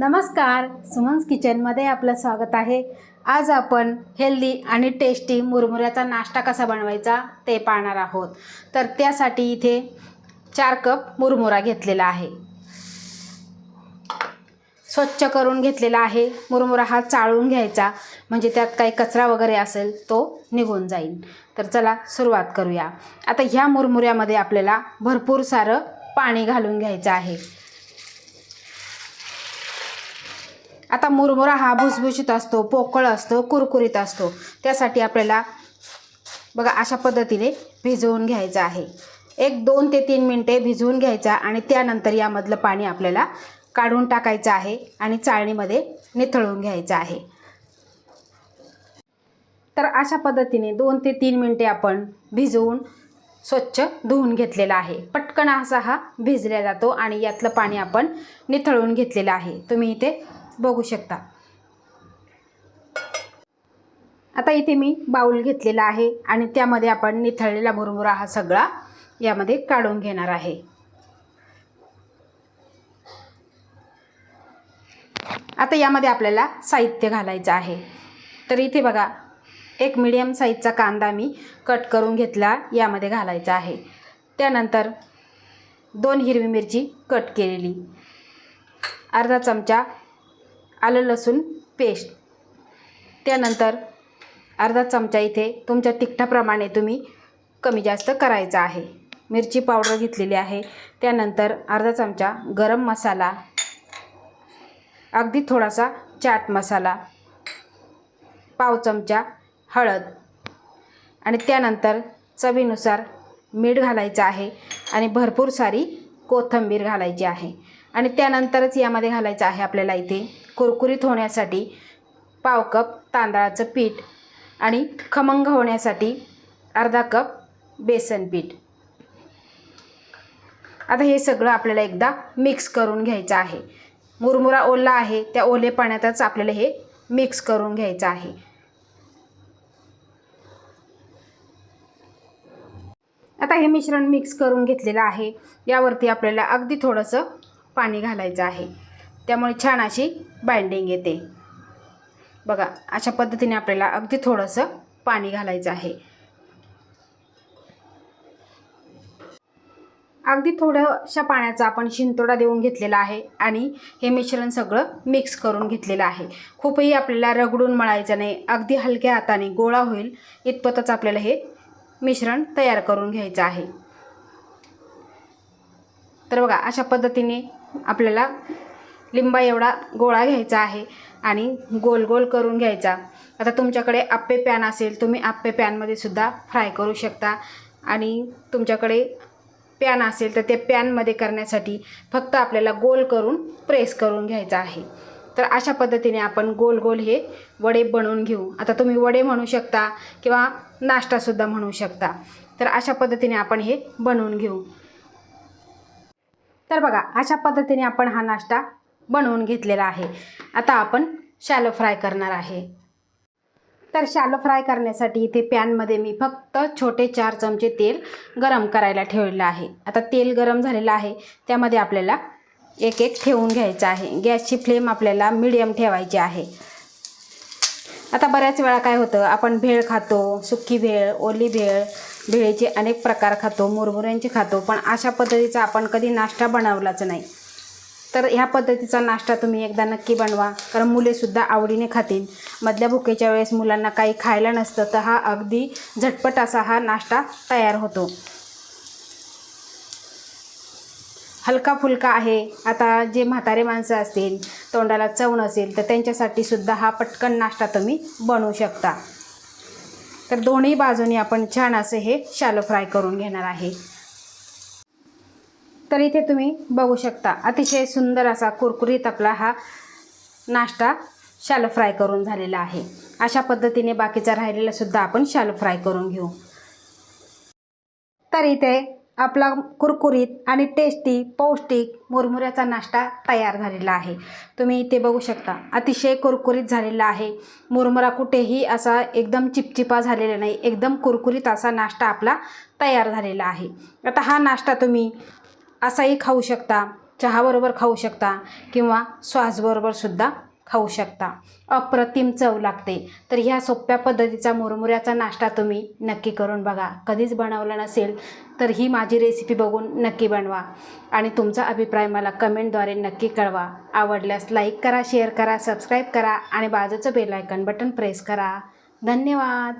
नमस्कार सुमन्स किचनमध्ये आपलं स्वागत आहे. आज आपण हेल्दी आणि टेस्टी मुरमुऱ्याचा नाश्ता कसा बनवायचा ते पाहणार आहोत. तर त्यासाठी इथे चार कप मुरमुरा घेतलेला आहे. स्वच्छ करून घेतलेला आहे. मुरमुरा हा चाळून घ्यायचा म्हणजे त्यात काही कचरा वगैरे असेल तो निघून जाईल. तर चला सुरुवात करूया. आता ह्या मुरमुऱ्यामध्ये आपल्याला भरपूर सारं पाणी घालून घ्यायचं आहे. आता मुरमुरा हा भुसभुशीत असतो पोकळ असतो कुरकुरीत असतो. त्यासाठी आपल्याला बघा अशा पद्धतीने भिजवून घ्यायचं आहे. एक दोन ते तीन मिनटे भिजवून घ्यायचा आणि त्यानंतर यामधलं पाणी आपल्याला काढून टाकायचं आहे आणि चाळणीमध्ये निथळून घ्यायचं आहे. तर अशा पद्धतीने दोन ते तीन मिनटे आपण भिजवून स्वच्छ धुवून घेतलेला आहे. पटकन असा हा भिजला जातो आणि यातलं पाणी आपण निथळून घेतलेलं आहे. तुम्ही इथे बघू शकता. आता इथे मी बाऊल घेतलेला आहे आणि त्यामध्ये आपण निथळलेला मुरमुरा हा सगळा यामध्ये काढून घेणार आहे. आता यामध्ये आपल्याला साहित्य घालायचं आहे. तर इथे बघा एक मिडियम साईजचा कांदा मी कट करून घेतला यामध्ये घालायचा आहे. त्यानंतर दोन हिरवी मिरची कट केलेली. अर्धा चमचा आलं लसूण पेस्ट त्यानंतर अर्धा चमचा इथे तुमच्या तिखटाप्रमाणे तुम्ही कमी जास्त करायचं आहे. मिरची पावडर घेतलेली आहे. त्यानंतर अर्धा चमचा गरम मसाला. अगदी थोडासा चाट मसाला. पाव चमचा हळद. आणि त्यानंतर चवीनुसार मीठ घालायचं आहे आणि भरपूर सारी कोथिंबीर घालायची आहे. आणि त्यानंतरच यामध्ये घालायचं आहे आपल्याला इथे कुरकुरीत होण्यासाठी पाव कप तांदळाचं पीठ आणि खमंग होण्यासाठी अर्धा कप बेसन पीठ. आता हे सगळं आपल्याला एकदा मिक्स करून घ्यायचं आहे. मुरमुरा ओला आहे त्या ओले पाण्यातच आपल्याला हे मिक्स करून घ्यायचं आहे. आता हे मिश्रण मिक्स करून घेतलेलं आहे. यावरती आपल्याला अगदी थोडंसं पाणी घालायचं आहे. त्यामुळे छान अशी बाइंडिंग येते. बघा अशा पद्धतीने आपल्याला अगदी थोडंसं पाणी घालायचं आहे. अगदी थोड्याशा पाण्याचा आपण शिंतोडा देऊन घेतलेला आहे आणि हे मिश्रण सगळं मिक्स करून घेतलेलं आहे. खूपही आपल्याला रगडून मळायचं नाही अगदी हलक्या हाताने गोळा होईल इतपतच आपल्याला हे मिश्रण तयार करून घ्यायचं आहे. तर बघा अशा पद्धतीने आपल्याला लिंबा एवढा गोळा घ्यायचा आहे आणि गोल गोल करून घ्यायचा. आता तुमच्याकडे आप्पे पॅन असेल तुम्ही आप्पे पॅनमध्ये सुद्धा फ्राय करू शकता. आणि तुमच्याकडे पॅन असेल तर ते पॅनमध्ये करण्यासाठी फक्त आपल्याला गोल करून प्रेस करून घ्यायचा आहे. तर अशा पद्धतीने आपण गोल गोल हे वडे बनवून घेऊ. आता तुम्ही वडे म्हणू शकता किंवा नाश्तासुद्धा म्हणू शकता. तर अशा पद्धतीने आपण हे बनवून घेऊ. तर बघा अशा पद्धतीने आपण हा नाश्ता बनवून घेतलेला आहे. आता आपण शॅलो फ्राय करणार आहे. तर शॅलो फ्राय करण्यासाठी इथे पॅनमध्ये मी फक्त छोटे चार चमचे तेल गरम करायला ठेवलेलं आहे. आता तेल गरम झालेलं आहे. त्यामध्ये आपल्याला एक एक ठेवून घ्यायचं आहे. गॅसची फ्लेम आपल्याला मिडियम ठेवायची आहे. आता बऱ्याच वेळा काय होतं आपण भेळ खातो सुक्की भेळ ओली भेळ भेळीचे अनेक प्रकार खातो मुरमुऱ्यांचे खातो पण अशा पद्धतीचा आपण कधी नाश्ता बनवलाच नाही. तर ह्या पद्धतीचा नाश्ता तुम्ही एकदा नक्की बनवा. कारण मुलेसुद्धा आवडीने खातील. मधल्या भुकेच्या वेळेस मुलांना काही खायला नसतं तर हा अगदी झटपट असा हा नाश्ता तयार होतो. हलका फुलका आहे. आता जे म्हातारे माणसं असतील तोंडाला चव नसेल तर त्यांच्यासाठी सुद्धा हा पटकन नाश्ता तुम्ही बनवू शकता. तर दोन्ही बाजूनी आपण छान असे हे शालो फ्राय करून घेणार आहे. तर इथे तुम्ही बघू शकता. अतिशय सुंदर असा कुरकुरीत आपला हा नाश्ता शालो फ्राय करून झालेला आहे. अशा पद्धतीने बाकीचा राहिलेला सुद्धा आपण शालो फ्राय करून घेऊ. तर इथे आपला कुरकुरीत आणि टेस्टी पौष्टिक मुरमुऱ्याचा नाश्ता तयार झालेला आहे. तुम्ही इथे बघू शकता. अतिशय कुरकुरीत झालेला आहे. मुरमुरा कुठेही असा एकदम चिपचिपा झालेला नाही. एकदम कुरकुरीत असा नाश्ता आपला तयार झालेला आहे. आता हा नाश्ता तुम्ही असाही खाऊ शकता चहाबरोबर खाऊ शकता किंवा श्वासबरोबरसुद्धा खाऊ शकता. अप्रतिम चव लागते. तर ह्या सोप्या पद्धतीचा मुरमुऱ्याचा नाश्ता तुम्ही नक्की करून बघा. कधीच बनवला नसेल तर ही माझी रेसिपी बघून नक्की बनवा. आणि तुमचा अभिप्राय मला कमेंटद्वारे नक्की कळवा. आवडल्यास लाईक करा शेअर करा सबस्क्राईब करा आणि बाजूचं बेल आयकन बटन प्रेस करा. धन्यवाद!